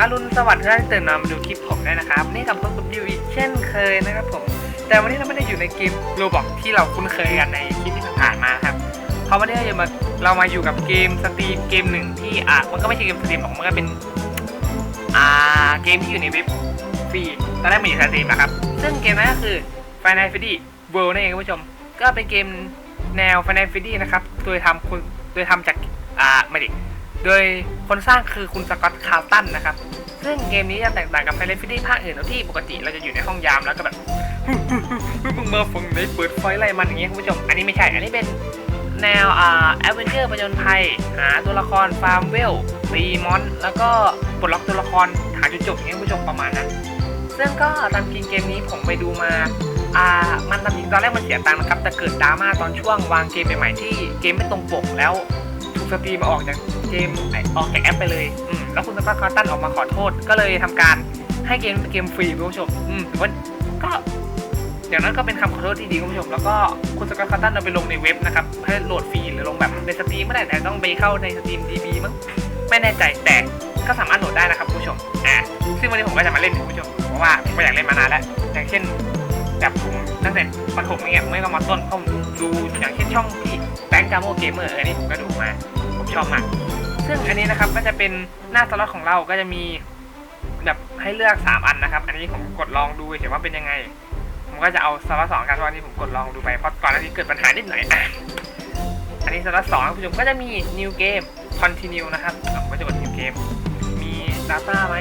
อรุณสวัสดิ์ท่านตื่นนอนมาดูคลิปผมได้นะครับ นี่กับพบกับดิวอีกเช่นเคยนะครับผม แต่วันนี้เราไม่ได้อยู่ในเกมโรบอกที่เราคุ้นเคยกันในคลิปที่ผ่านมาครับเพราะวันนี้เรามาเรามาอยู่กับเกมสตรีมเกมหนึ่งที่อะมันก็ไม่ใช่เกมสตรีมหรอกมันก็เป็นอ่าเกมที่อยู่ในเว็บฟรีตอนแรกมันอยู่ในสตรีมนะครับ ซึ่งเกมนั้นก็คือ Final Fantasy World นั่นเองคุณผู้ชม ก็เป็นเกมแนว Final Fantasy นะครับโดยทำคุณโดยทำจากอ่าไม่ดิ โดยคนสร้างคือคุณสกอตต์คาร์ตันนะครับ ซึ่งเกมนี้จะแตกต่างกับ Final Fantasy ภาคอื่นที่ปกติเราจะอยู่ในห้องยามแล้วก็แบบมึงมาฟังไหนเปิดไฟไล่มันอย่างเงี้ยคุณผู้ชม อันนี้ไม่ใช่ อันนี้เป็นแนวอ่าแอดเวนเจอร์ประจนภัยหาตัวละครฟาร์มเวลตีมอน แล้วก็ปลดล็อกตัวละครหาจุดจบอย่างเงี้ยคุณผู้ชมประมาณนั้นซึ่งก็ตามจริงเกมนี้ผมไปดูมาอ่ามันตามจริงตอนแรกมันเสียตังค์นะครับ แต่เกิดดราม่าตอนช่วงวางเกมใหม่ๆที่เกมไม่ตรงปกแล้ว ถูกสตรีมมาออกจากเกมออกจากแอปไปเลยอืมแล้วคุณสกอตคาร์ตันออกมาขอโทษ ก็เลยทำการให้เกมเป็นเกมฟรีคุณผู้ชมอืมถือว่าก็อย่างนั้นก็เป็นคำขอโทษที่ดีคุณผู้ชม แล้วก็คุณสกอตคาร์ตันเอาไปลงในเว็บนะครับให้โหลดฟรีหรือลงแบบในสตรีมไม่ได้แต่ต้องไปเข้าในสตรีมดีบีมั้งไม่แน่ใจแต่ก็สามารถโหลดได้นะครับคุณผู้ชมอ่าซึ่งวันนี้ผมก็จะมาเล่นคุณผู้ชมเพราะว่าผมก็อยากเล่นมานานแล้ว อย่างเช่นแบบผมตั้งแต่ประถมเงี้ยไม่ก็มาต้นผมดูอย่างเช่นช่องที่ งค์จาโมเกมเมอร์อันนี้ผมก็ดูมา ผมชอบมาก ซึ่งอันนี้นะครับก็จะเป็นหน้าสล็อตของเราก็จะมีแบบให้เลือก 3 อันนะครับ อันนี้ผมกดลองดูเฉยว่าเป็นยังไง ผมก็จะเอาสล็อตสองกันเพราะอันนี้ผมกดลองดูไปเพราะก่อนหน้านี้เกิดปัญหานิดหน่อยอันนี้สล็อตสองคุณผู้ชมก็จะมี new game continue นะครับผมก็จะกด new game มี data ไหม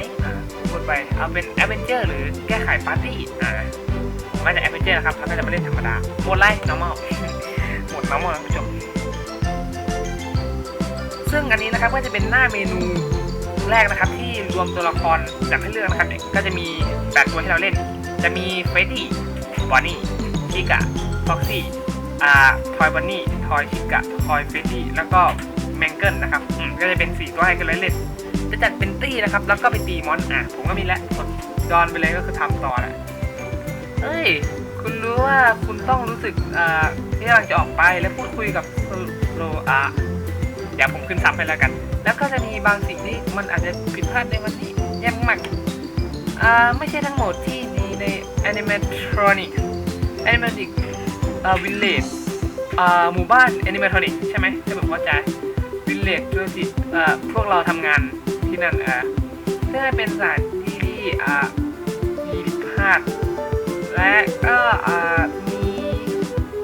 กดไปเอาเป็น adventure หรือแก้ไขปาร์ตี้อ่าผมก็จะ adventure นะครับแล้วก็จะมาเล่นธรรมดาโหมดไล่ normal โหมด normal นะคุณผู้ชมซึ่งอันนี้นะครับก็จะเป็นหน้าเมนูแรกนะครับ ที่รวมตัวละครจากให้เลือกนะครับ ก็จะมีแปดตัวที่เราเล่น จะมีเฟดดี้บอนนี่ชิกะฟ็อกซี่อ่าทอยบอนนี่ทอยชิกะทอยเฟดดี้แล้วก็แมงเกิลนะครับอืมก็จะเป็นสี่ตัวให้กันเล่นจะจัดเป็นตี้นะครับ แล้วก็ไปตีมอนอะผมก็มีแล้วกดจอนไปเลยก็คือทำต่อแหละเอ้ย คุณรู้ว่าคุณต้องรู้สึกอ่าที่กำลังจะออก ไปและพูดคุยกับโลอาเดี๋ยวผมขึ้นซับไปแล้วกัน แล้วก็จะมีบางสิ่งที่มันอาจจะผิดพลาดในวันนี้แย่มากอ่าไม่ใช่ทั้งหมดที่มีใน animatronic animatronic อ่า village อ่าหมู่บ้าน animatronic ใช่ไหมถ้าผมเข้าใจ village ธุรกิจอ่าพวกเราทำงานที่นั่นอ่าเพื่อให้เป็นสถานที่ที่อ่ามีผิดพลาดและก็อ่ามี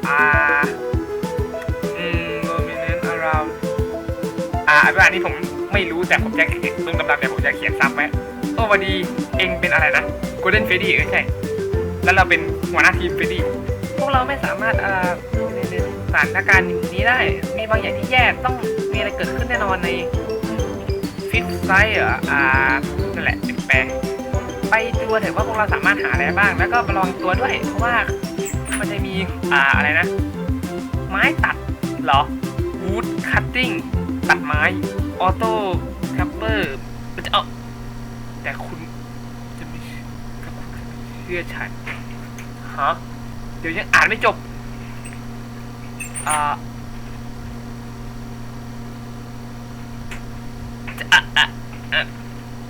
อ่าานี้ผมไม่รู้แต่ผมจะเขียนตรงดำๆเนี่ผมจะเขียนซ้ำไว้โอ้วันดีเองเป็นอะไรนะ Golden Freddy เออใช่ แล้วเราเป็นหัวหน้าทีม Freddy พวกเราไม่สามารถอ่าสถานการณ์นี้ได้ มีบางอย่างที่แย่ต้องมีอะไรเกิดขึ้นแน่นอนในฟิตไซต์เหรออ่านั่นแหละเป็นแปลงไปดูเถอะว่าพวกเราสามารถหาอะไรบ้าง แล้วก็ระวังตัวด้วย เพราะว่ามันจะมีอ่าอะไรนะ ไม้ตัดเหรอ wood cutting ตัดไม้ออโต้แคัพเปอร์มันจะเอาแต่คุณจะไม่เชื่อฉันฮะเดี๋ยวยังอ่านไม่จบ อ่าจะอะอะ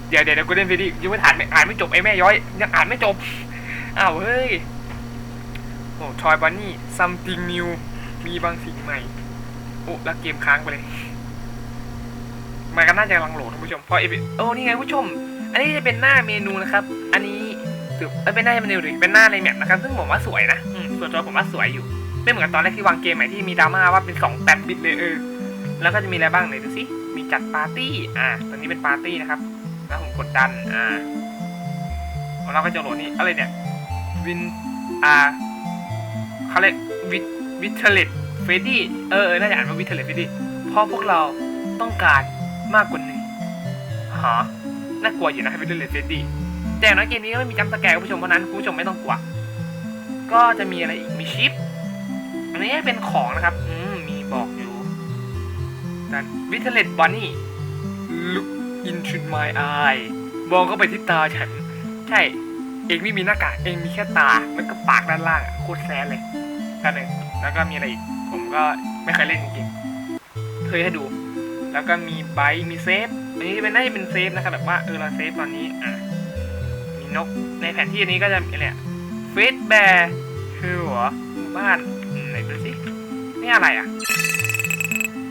เดี๋ยวเดี๋ยวเดี๋ยวกูเล่นซีดียังไม่ถ่านไม่อ่านไม่จบไอ้แม่ย้อย ยังอ่านไม่จบ อ้าวเฮ้ยโอ้ทอยบันนี่ something new มีบางสิ่งใหม่ โอ้แล้วเกมค้างไปเลย มันก็น่าจะกำลังโหลดท่านผู้ชมเพราะเอฟโอ้นี่ไงผู้ชม อันนี้จะเป็นหน้าเมนูนะครับ อันนี้ถือเป็นหน้าเมนูหรือเป็นหน้าในแมปนะครับ ซึ่งผมว่าสวยนะส่วนตัวผมว่าสวยอยู่ ไม่เหมือนกับตอนแรกที่วางเกมใหม่ที่มีดราม่าว่าเป็นสองแปดบิตเลยเออ แล้วก็จะมีอะไรบ้างไหนดูสิ มีจัดปาร์ตี้ อ่า ตอนนี้เป็นปาร์ตี้นะครับแล้วผมกดดัน อ่าแล้วเราก็จะโหลดนี่อะไรเนี่ย วิน อ่าเขาเรียกวิวิเทเลตเฟรดี้ เออ น่าจะอ่านว่าวิเทเลตเฟรดี้ เพราะพวกเราต้องการ มากกว่าหนึ่งฮะน่ากลัวอยู่นะวิเทเลตเฟรดี้แต่อย่างน้อยเกมนี้ก็ไม่มีจัมสแกร์คุณผู้ชมเพราะนั้นคุณผู้ชมไม่ต้องกลัว ก็จะมีอะไรอีกมีชิป อันนี้เป็นของนะครับ อืมมีบอกอยู่นั่นวิเทเลตบอนนี่ look into my eye มองเข้าไปที่ตาฉัน ใช่ เองไม่มีหน้ากาก เองมีแค่ตา แล้วก็ปากด้านล่างโคตรแซนเลยกันหนึ่งแล้วก็มีอะไรอีก ผมก็ไม่เคยเล่นจริงๆเคยให้ดู แล้วก็มีไบต์มีเซฟ อันนี้เป็นน่าจะเป็นเซฟนะครับแบบว่าเออเราเซฟตอนนี้อะมีนกในแผนที่อันนี้ก็จะมีอะไรเฟสแบร์คือหัวหมู่บ้านไหนดูสินี่อะไรอะ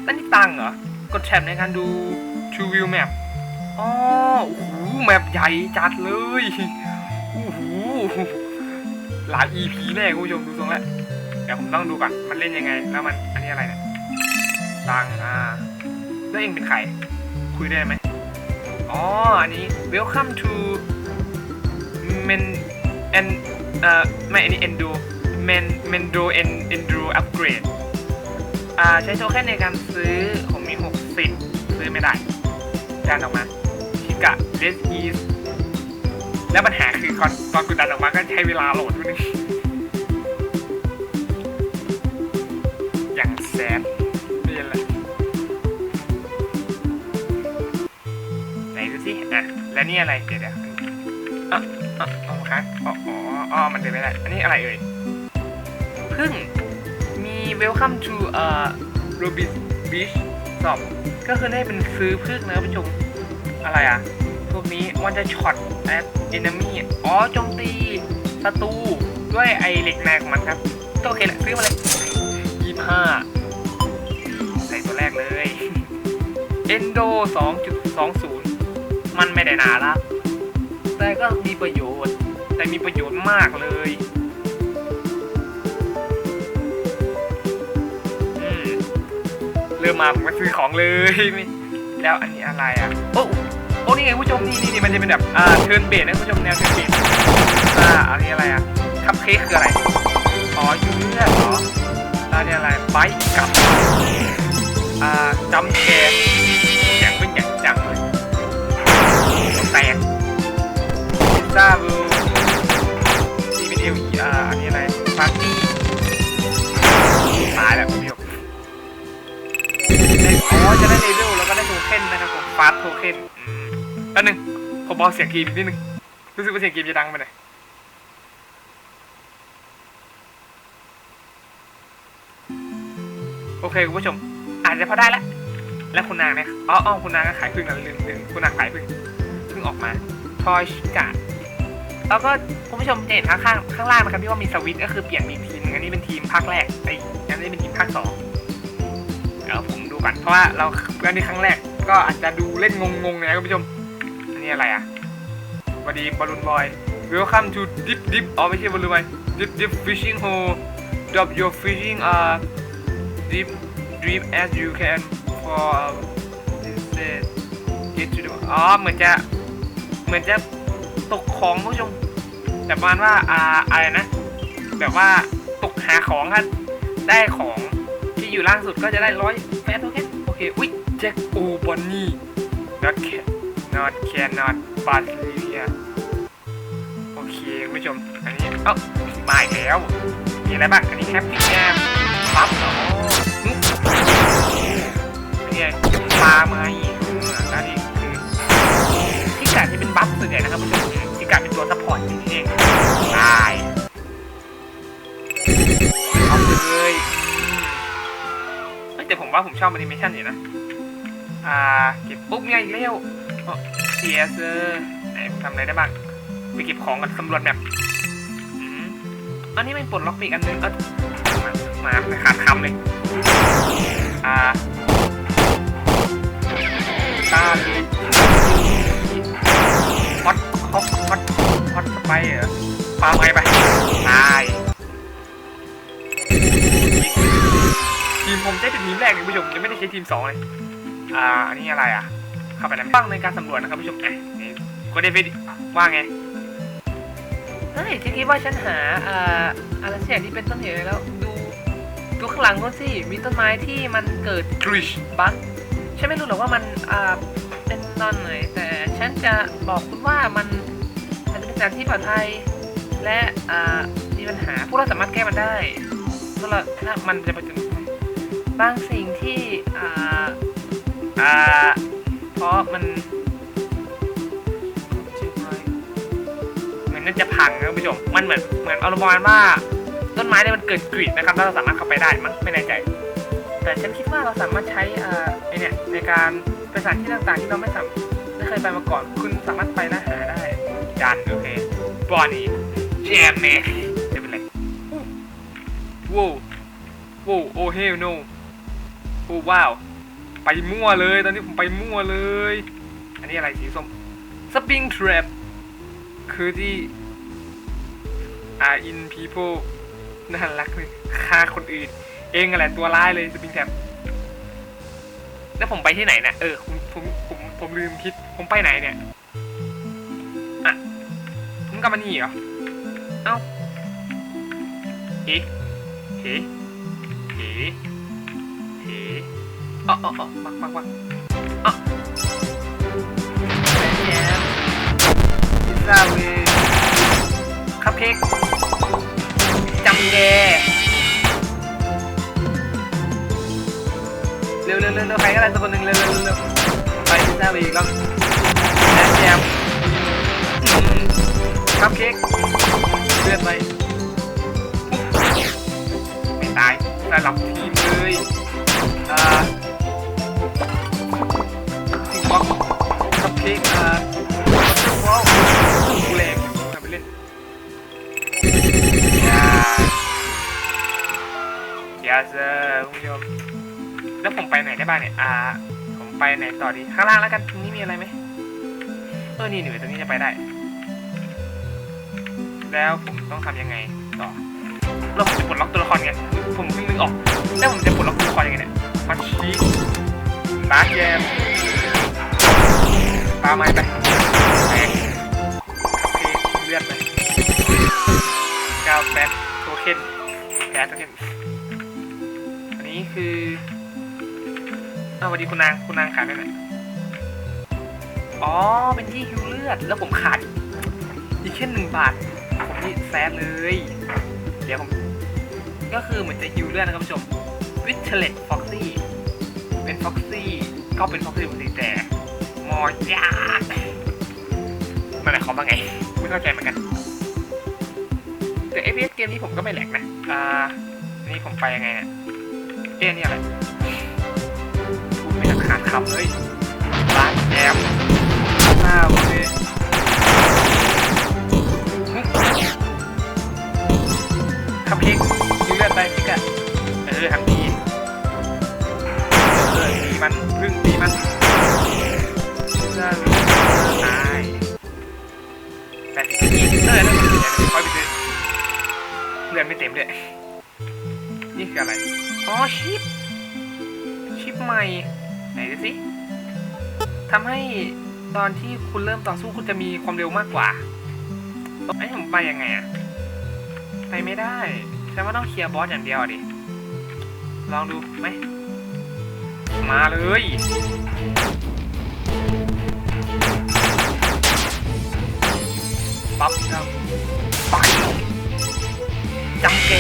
นั่นนี่ตังค์เหรอกดแท็บในการดู True View Map อ๋อโอ้โหแมปใหญ่จัดเลยโอ้โหหลาย EP แน่คุณผู้ชมดูตรงแล้วเดี๋ยวผมต้องดูก่อน มันเล่นยังไง แล้วมันอันนี้อะไรเนี่ยตังค์อ่า แล้วเองเป็นใคร คุยได้ไหมอ๋อ อันนี้ welcome to men and เอ่อไม่อันนี้ endo men mendo and endo upgrade อ่า ใช้โทเค็นในการซื้อ ผมมี 60 ซื้อไม่ได้ดันออกมาชิกะ this is แล้วปัญหาคือก่อนตอนกูดันออกมาก็ใช้เวลาโหลดนิดนึงอย่างแซด แล้วนี่อะไรเดี๋ยวเดี๋ยวอะอะอ๋อคะอ๋ออ๋ออ๋อมันเดินไม่ได้อันนี้อะไรเอ่ยพึ่งมี welcome to เอ่อ Robin Beach Shop ก็คือได้เป็นซื้อพึ่งนะครับผู้ชมอะไรอะพวกนี้มันจะช็อต at enemy อ๋อโจมตีศัตรูด้วยไอเหล็กแรงของมันครับโอเคแหละซื้อมาเลยยี่ห้าใส่ตัวแรกเลย Endo 2.20 มันไม่ได้นาละแต่ก็มีประโยชน์ แต่มีประโยชน์มากเลยอืมเริ่มมาผมก็ซื้อของเลย แล้วอันนี้อะไรอะ โอ้โอ้นี่ไงผู้ชมนี่นี่มันจะเป็นแบบอ่าเทิร์นเบสนะผู้ชมแนวเทิร์นเบสอ่าอันนี้อะไรอะคัพเค้กคืออะไรอ๋อยูเลือดเหรอแล้วอันนี้อะไรไบค์กับอ่าจำแกร์เสียงเป็นอย่าง แตกพิซซ่าบูนี่เป็นเอลีอ่าอันนี้อะไรปาร์ตี้ตายแล้วคุณผู้ชมได้อ๋อจะได้เลเวลแล้วก็ได้โทเค็นนะครับผมฟาสโทเค็นแป๊บนึงผมเบาเสียงกีมนิดนึงรู้สึกว่าเสียงกีมจะดังไปหน่อยโอเคคุณผู้ชมอาจจะพอได้แล้ว แล้วคุณนางเนี่ยอ๋ออ๋อคุณนางก็ขายพึ่งนะลืมลืมคุณนางขายพึ่ง พึ่งออกมาทอยชกะแล้วก็คุณผู้ชมจะเห็นข้างข้างข้างล่างนะครับที่ว่ามีสวิตก็คือเปลี่ยนมีทีมอันนี้เป็นทีมภาคแรกไอ้อันนี้เป็นทีมภาคสองเดี๋ยวผมดูก่อนเพราะว่าเราอันนี้ครั้งแรกก็อาจจะดูเล่นงงๆนะคุณผู้ชมอันนี้อะไรอะสวัสดีบอลลูนบอย Welcome to Dip Dip อ๋อไม่ใช่บอลลูนบอย Dip Dip Fishing Hole Drop your fishing uh deep deep as you can for this is get to the อ๋อเหมือนจะ เหมือนจะตกของผู้ชม แต่ประมาณว่าอ่าอะไรนะ แบบว่าตกหาของครับได้ของที่อยู่ล่างสุดก็จะได้ร้อยแฟนโอเคโอเคอุ้ยแจ็คโอบอนนี่ not can not can not but โอเคคุณผู้ชม อันนี้ เอ้ามาอีกแล้ว มีอะไรบ้าง อันนี้แฮปปี้แกมปั๊บอ๋อหึนี่ไงปลาไหม ว่าผมชอบแอนิเมชันอยู่นะ อ่า เก็บปุ๊บเนี่ยอีกแล้วเสียเซอร์ไหนผมทำอะไรได้บ้าง ไปเก็บของกันสำรวจแบบอืมอันนี้ไม่ปลดล็อกปอีกอันนึงเออมามาขาดคำเลย อ่าตาลิฮอตฮอตฮอตฮอตสไปเหรอปาไปไป ทีมแรกเลยคุณผู้ชมยังไม่ได้ใช้ทีมสองเลยอ่าอันนี้อะไรอะ เข้าไปแล้วบ้างในการสำรวจนะครับผู้ชมอะนี่ก็ได้ไปว่าไงเฮ้ยที่คิดว่าฉันหาอ่าอะไรสักอย่างที่เป็นต้นเหตุแล้วดูดูข้างหลังนู้นสิมีต้นไม้ที่มันเกิดกริชบักฉันไม่รู้หรอกว่ามันอ่าเป็นตอนไหนแต่ฉันจะบอกคุณว่ามันอาจจะเป็นสถานที่ปลอดภัยและอ่ามีปัญหาพวกเราสามารถแก้มันได้ถ้าเราถ้ามันจะไปถึง บางสิ่งที่อ่าอ่าเพราะมันเหมือนน่าจะพังนะคุณผู้ชมมันเหมือนเหมือนอารมณ์ประมาณว่าต้นไม้เนี่ยมันเกิดกรีดนะครับแล้วเราสามารถเข้าไปได้มั้งไม่แน่ใจแต่แต่ฉันคิดว่าเราสามารถใช้อ่าไอเนี่ยในการไปสถานที่ต่างๆที่เราไม่สามไม่เคยไปมาก่อน คุณสามารถไปและหาได้ดันโอเคบอนี่แจมแม่จะเป็นไรว้าวว้าวโอ้เฮลโน โอ้ว้าว ไปมั่วเลยตอนนี้ผมไปมั่วเลย อันนี้อะไรสีส้มสปริงทร a ปคือที่ are in people น่ารักเลยฆ่าคนอื่น เองอะไรตัวร้ายเลยสปริงแท p แล้วผมไปที่ไหนเนี่ยเออผมผมผมผมลืมคิดผมไปไหนเนี่ยอะผมกลับมานี่เหรอเอ้าเฮ้เฮ้เฮ้เฮ้ อ๋ออ๋ออ๋อบักบักบักอ๋อแย่พิซซ่าเวคัพเค้กจำแกเร็วเร็วเร็วเร็วใครก็ได้สักคนหนึ่งเร็วเร็วเร็วไปพิซซ่าไปอีกรอบแอนมอืมคัพเค้กเลื่อดไปไม่ตายระดับทีมเลยอ่า สิงบ็อกคัพเค้กอ่าว้าวกูแรงทำไปเล่นยาอย่าเซอร์คุณผู้ชมแล้วผมไปไหนได้บ้างเนี่ย อ่า ผมไปไหนต่อดี ข้างล่างแล้วกันตรงนี้มีอะไรไหมเออ นี่หนูตรงนี้จะไปได้ แล้วผมต้องทำยังไงต่อแล้วผมจะปลดล็อกตัวละครไง ผมเพิ่งนึกออก แล้วผมจะปลดล็อกตัวละครยังไงเนี่ยมาชี้ ตาแยมตาไม้ไปแองโอเคเลือดไปกาวแปดโทเค็นแปดโทเค็นอันนี้คืออ้าวสวัสดีคุณนางคุณนางขายไปไหนอ๋อ เป็นที่ฮิวเลือด แล้วผมขาดอีกแค่หนึ่งบาท ผมนี่แซดเลย เดี๋ยวผม ก็คือเหมือนจะฮิวเลือดนะครับผู้ชมวิทเลตฟ็อกซี่ เป็นฟ็อกซี่ก็เป็นฟ็อกซี่ปกติแต่มอยามันหมายความว่าไง ไม่เข้าใจเหมือนกัน แต่ FPS เกมนี้ผมก็ไม่แหลกนะ อ่า นี่ผมไปยังไงเนี่ยเอ๊ะนี่อะไรพูดไม่ขาดคำเลยร้านแอมอ้าวเคคั อนที่คุณเริ่มต่อสู้คุณจะมีความเร็วมากกว่าไอ้ผมไปยังไงอะไปไม่ได้ฉันว่าต้องเคลียร์บอสอย่างเดียวดิ ลองดูไหม มาเลย ปั๊บครับไปจำแก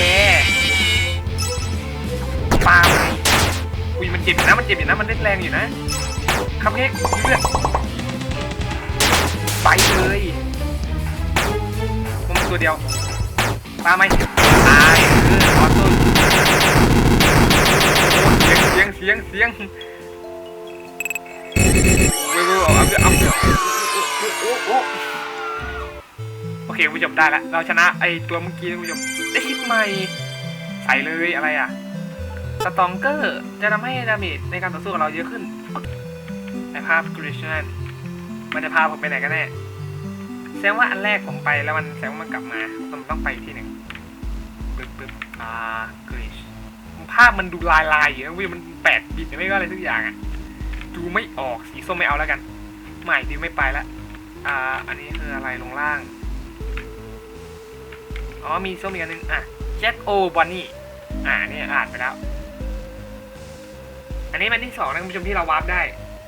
ปาไปอุ้ยมันเจ็บอยู่นะ มันเจ็บอยู่นะ มันเล่นแรงอยู่นะคำนี้เลือด ไปเลยผมตัวเดียวปาไหมตายเออขอต้นเสียงเสียงเสียงเสียงเว้ยเว้ยเอาเอาเอาโอเคผู้ชมได้แล้วเราชนะไอตัวเมื่อกี้นะผู้ชมได้ชิปใหม่ใส่เลยอะไรอะสตองเกอร์จะทำให้ดาเมจในการต่อสู้ของเราเยอะขึ้นในภาพกริชนัน มันจะพาผมไปไหนกันแน่แสดงว่าอันแรกผมไปแล้วมันแสดงว่ามันกลับมาผมต้องไปที่หนึ่งปึ๊บปึ๊บอ่ากริชภาพมันดูลายลายๆอยู่นะวิมันแปดบิตหรือไม่ก็อะไรทุกอย่างอะดูไม่ออกสีส้มไม่เอาแล้วกันใหม่ดิวไม่ไปละอ่า อันนี้คืออะไรลงล่าง อ๋อมีส้มอีกอันนึงอะแจ็คโอบอนนี่อ่านี่อ่านไปแล้ว อันนี้เป็นที่สองนะคุณผู้ชมที่เราวาร์ปได้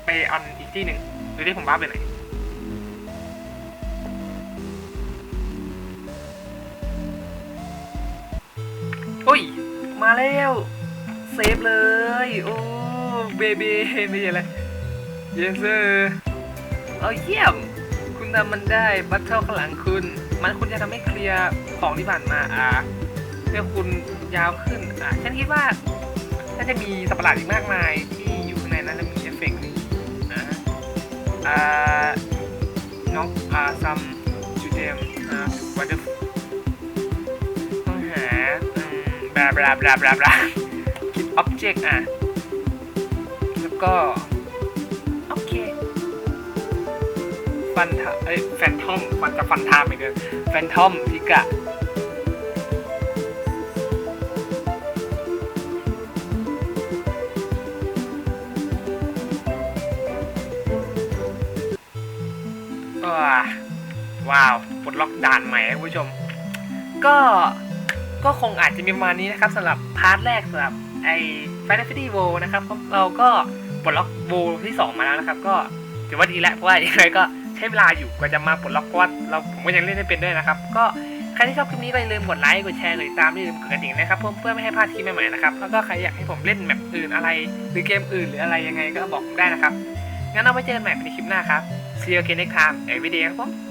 ไปอันอีกที่หนึ่งดูที่ผมวาร์ปไปไหน มาแล้ว เซฟเลย โอ้เบเบไม่ใช่อะไรเยสเซอร์เอาเยี่ยม คุณทำมันได้ บัตเทิลข้างหลังคุณ มันคุณจะทำให้เคลียร์ของที่ผ่านมาอ่าเพื่อคุณยาวขึ้นอ่าฉันคิดว่าน่าจะมีสัตว์ประหลาดอีกมากมายที่อยู่ข้างในนั้นแล้วมีเอฟเฟกต์นะอ่าน้องอ่าซัมจูเดมอ่าวันเดอร์ ลาบลาบลาบลาบลาคิดอ็อบเจกต์อะ แล้วก็ โอเค ฟันทาเอ้ยแฟนทอมฟันจะฟันทามอีกเดือนแฟนทอมพิกะว้าว้าวปลดล็อกด่านใหม่ครับคุณผู้ชม ก็ ก็คงอาจจะมีประมาณนี้นะครับสำหรับพาร์ทแรกสำหรับไอ้ Final Fantasy w o นะครับเราก็ปลดล็อกโวที่ 2 มาแล้วนะครับ ก็ถือว่าดีแล้วเพราะว่าอย่างไรก็ใช้เวลาอยู่กว่าจะมาปลดล็อกเพราะว่าเราผมก็ยังเล่นไม่เป็นด้วยนะครับ ก็ใครที่ชอบคลิปนี้ก็อย่าลืมกดไลค์กดแชร์กดติดตามอย่าลืมกดกระดิ่งนะครับเพื่อเพื่อไม่ให้พลาดคลิปใหม่ๆนะครับแล้วก็ใครอยากให้ผมเล่นแบบอื่นอะไร หรือเกมอื่นหรืออะไรยังไงก็บอกผมได้นะครับงั้นเอาไว้เจอกันใหม่ในคลิปหน้าครับ See you again next time every day ครับผม